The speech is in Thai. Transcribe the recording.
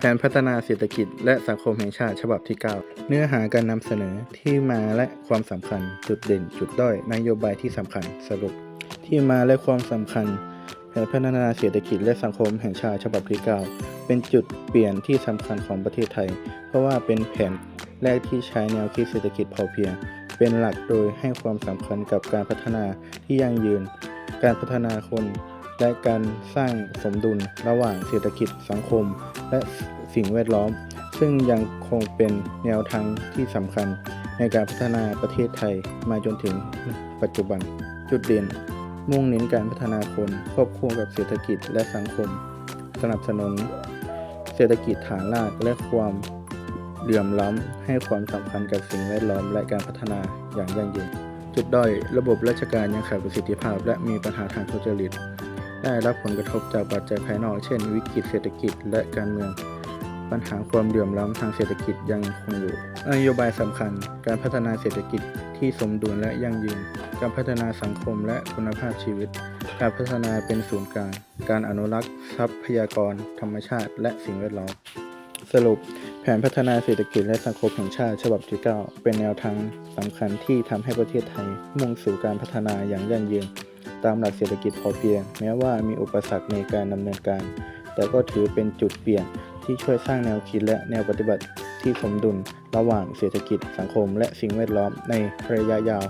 แผนพัฒนาเศรษฐกิจและสังคมแห่งชาติฉบับที่ 9 เนื้อหาการนำเสนอที่มาและความสำคัญ จุดเด่น จุดด้อย นโยบายที่สำคัญ สรุป ที่มาและความสำคัญแผนพัฒนาเศรษฐกิจและสังคมแห่งชาติฉบับที่ 9 เป็นจุดเปลี่ยนที่สำคัญของประเทศไทย เพราะว่าเป็นแผนแรกที่ใช้แนวคิดเศรษฐกิจพอเพียง เป็นหลักโดยให้ความสำคัญกับการพัฒนาที่ยั่งยืน การพัฒนาคน และการสร้างสมดุลระหว่างเศรษฐกิจสังคม และสิ่งแวดล้อม ซึ่งยังคงเป็นแนวทางที่สำคัญในการพัฒนาประเทศไทยมาจนถึงปัจจุบัน จุดเด่น มุ่งเน้นการพัฒนาคนควบคู่กับเศรษฐกิจและสังคม สนับสนุน เศรษฐกิจฐานรากและความเหลื่อมล้ำให้ความสำคัญกับสิ่งแวดล้อม และการพัฒนาอย่างยั่งยืน จุดด้อย ระบบราชการยังขาดประสิทธิภาพ และมีปัญหาทางทุจริต ได้รับผลกระทบจากปัจจัยภายนอก เช่น วิกฤตเศรษฐกิจและการเมือง ปัญหาความเหลื่อมล้ำทางเศรษฐกิจยังคงอยู่ นโยบายสำคัญ การพัฒนาเศรษฐกิจที่สมดุลและยั่งยืน การพัฒนาสังคมและคุณภาพชีวิต การพัฒนาเป็นศูนย์กลาง การอนุรักษ์ ทรัพยากร ธรรมชาติ และสิ่งแวดล้อม สรุป แผนพัฒนาเศรษฐกิจและสังคมแห่งชาติฉบับที่ 9 เป็นแนวทางสำคัญที่ทำให้ประเทศไทยมุ่งสู่การพัฒนาอย่างยั่งยืน ตามหลักเศรษฐกิจพอเพียง แม้ว่ามีอุปสรรคในการดำเนินการ แต่ก็ถือเป็นจุดเปลี่ยนที่ช่วยสร้างแนวคิดและแนวปฏิบัติที่สมดุลระหว่างเศรษฐกิจสังคมและสิ่งแวดล้อมในระยะยาว